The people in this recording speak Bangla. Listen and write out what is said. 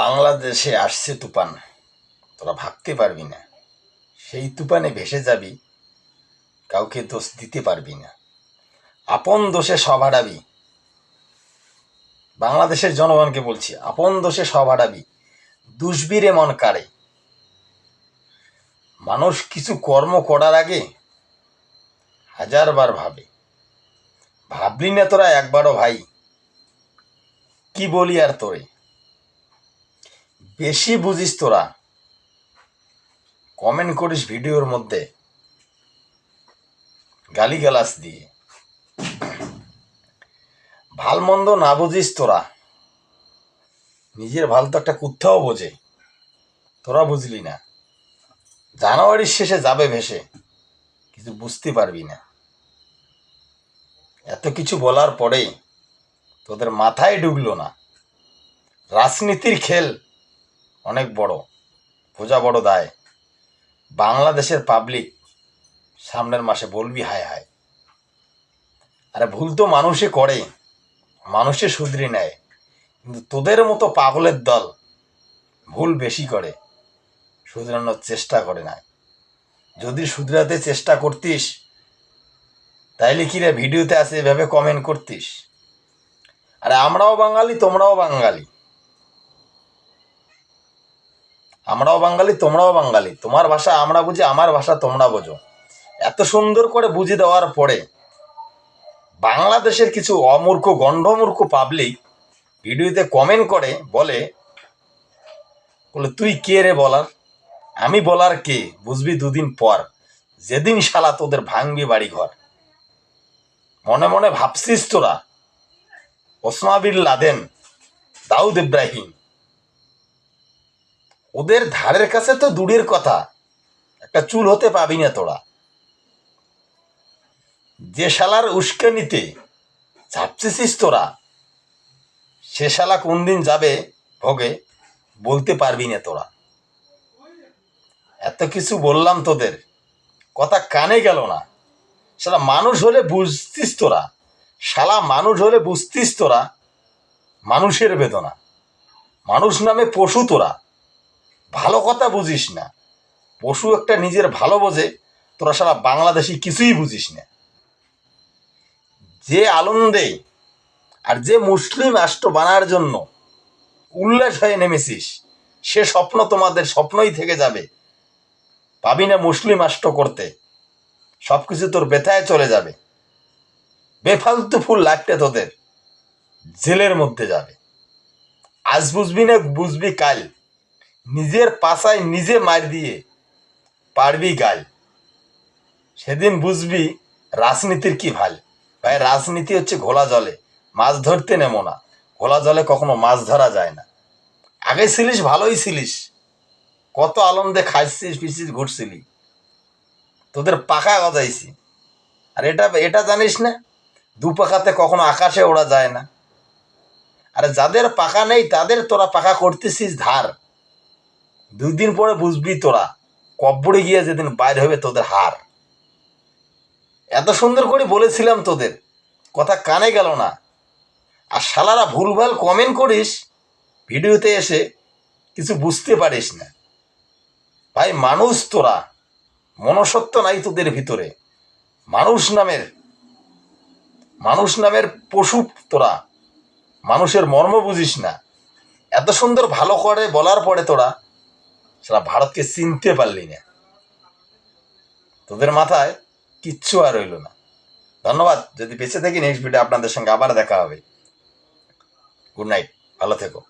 বাংলাদেশে আসছে তুফান, তোরা ভাবতে পারবি না। সেই তুফানে ভেসে যাবি, কাউকে দোষ দিতে পারবি না। আপন দোষে সব হারাবি। বাংলাদেশের জনগণকে বলছি, আপন দোষে সব হারাবি। দুষ্বীরে মন কাড়ে। মানুষ কিছু কর্ম করার আগে হাজারবার ভাবে। ভাবলি না তোরা একবারও ভাই, কি বলি আর তোরে? বেশি বুঝিস তোরা। কমেন্ট করিস ভিডিওর মধ্যে। গালিগালাস দিয়ে। ভালো মন্দ না বুঝিস তোরা। নিজের ভালো তো একটা কুত্থাও বোঝে। তোরা বুঝলি না। জানুয়ারির শেষে যাবে ভেসে। কিছু বুঝতে পারবি না। এত কিছু বলার পরে তোদের মাথায় ঢুকলো না। রাজনীতির খেল। অনেক বড়। বোঝা বড় দায়। বাংলাদেশের পাবলিক সামনের মাসে বলবি, হায় হায়। আরে ভুল তো মানুষে করে মানুষে শুধরে নেয়। কিন্তু তোদের মতো পাগলের দল ভুল বেশি করে শুধরানোর চেষ্টা করে না। যদি শুধরাতে চেষ্টা করতিস, তাইলে কি রে ভিডিওতে আসে এভাবে কমেন্ট করতিস? আরে আমরাও বাঙালি, তোমরাও বাঙালি। আমরাও বাঙালি, তোমরাও বাঙালি। তোমার ভাষা আমরা বুঝি, আমার ভাষা তোমরা বোঝো। এত সুন্দর করে বুঝি দেওয়ার পরে বাংলাদেশের কিছু অমূর্খ, গণ্ডমূর্খ পাবলিক ভিডিওতে কমেন্ট করে, বলে বলে, তুই কে রে বলার? আমি বলার কে? বুঝবি দুদিন পর। যেদিন শালা তোদের ভাঙবি বাড়ি ঘর মনে মনে ভাবছিস তোরা? Osama bin Laden, Dawood Ibrahim. ওদের ধারের কাছে তো দূরের কথা। একটা চুল হতে পাবি না তোরা। যে শালার উস্কানিতে ঝাপছিস তোরা, সে শালা কোন দিন যাবে ভোগে বলতে পারবি না তোরা। এত কিছু বললাম তোদের, কথা কানে গেল না। শালা মানুষ হলে বুঝতিস তোরা, শালা মানুষ হলে বুঝতিস তোরা, মানুষের বেদনা। মানুষ নামে পশু তোরা। ভালো কথা বুঝিস না। পশু একটা নিজের ভালো বোঝে, তোরা সারা বাংলাদেশি কিছুই বুঝিস না। যে আনন্দে আর যে মুসলিম রাষ্ট্র বানার জন্য উল্লাস হয়ে নেমেছিস, সে স্বপ্ন তোমাদের স্বপ্নই থেকে যাবে। পাবি না মুসলিম রাষ্ট্র করতে সব কিছু তোর বেথায় চলে যাবে। বেফালতু ফুল লাগতে তোদের, জেলের মধ্যে যাবে। আজ বুঝবি না, বুঝবি কাল। নিজের পাশায় নিজে মার দিয়ে পারবি গাল। সেদিন বুঝবি রাজনীতির কি ভালো। ভাই, রাজনীতি হচ্ছে ঘোলা জলে, মাছ ধরতে নেমো না। ঘোলা জলে কখনো মাছ ধরা যায় না। আগে ছিলিস, ভালোই ছিলিস। কত আনন্দে খাইছিস, পিছিস, ঘুরছিলি। তোদের পাখা গজাইছি। আর এটা এটা জানিস না, দু পাখাতে কখনো আকাশে ওড়া যায় না। আর যাদের পাখা নেই, তাদের তোরা পাখা করতেছিস ধার। দুই দিন পরে বুঝবি তোরা কব্বরে গিয়ে যেদিন বাইর হবে তোদের হার। এত সুন্দর করে বলেছিলাম তোদের, কথা কানে গেল না। আর শালারা ভুলভাল কমেন্ট করিস, ভিডিওতে এসে কিছু বুঝতে পারিস না। ভাই, মানুষ তোরা মনসত্ব নাই তোদের ভিতরে। মানুষ নামের মানুষ নামের পশু তোরা, মানুষের মর্ম বুঝিস না। এত সুন্দর ভালো করে বলার পরে তোরা সারা ভারতকে চিনতে পারলি না। তোদের মাথায় কিচ্ছু আর রইল না। ধন্যবাদ, যদি বেঁচে থাকি নেক্সট ভিডিও আপনাদের সঙ্গে আবার দেখা হবে। গুড নাইট ভালো থেকো।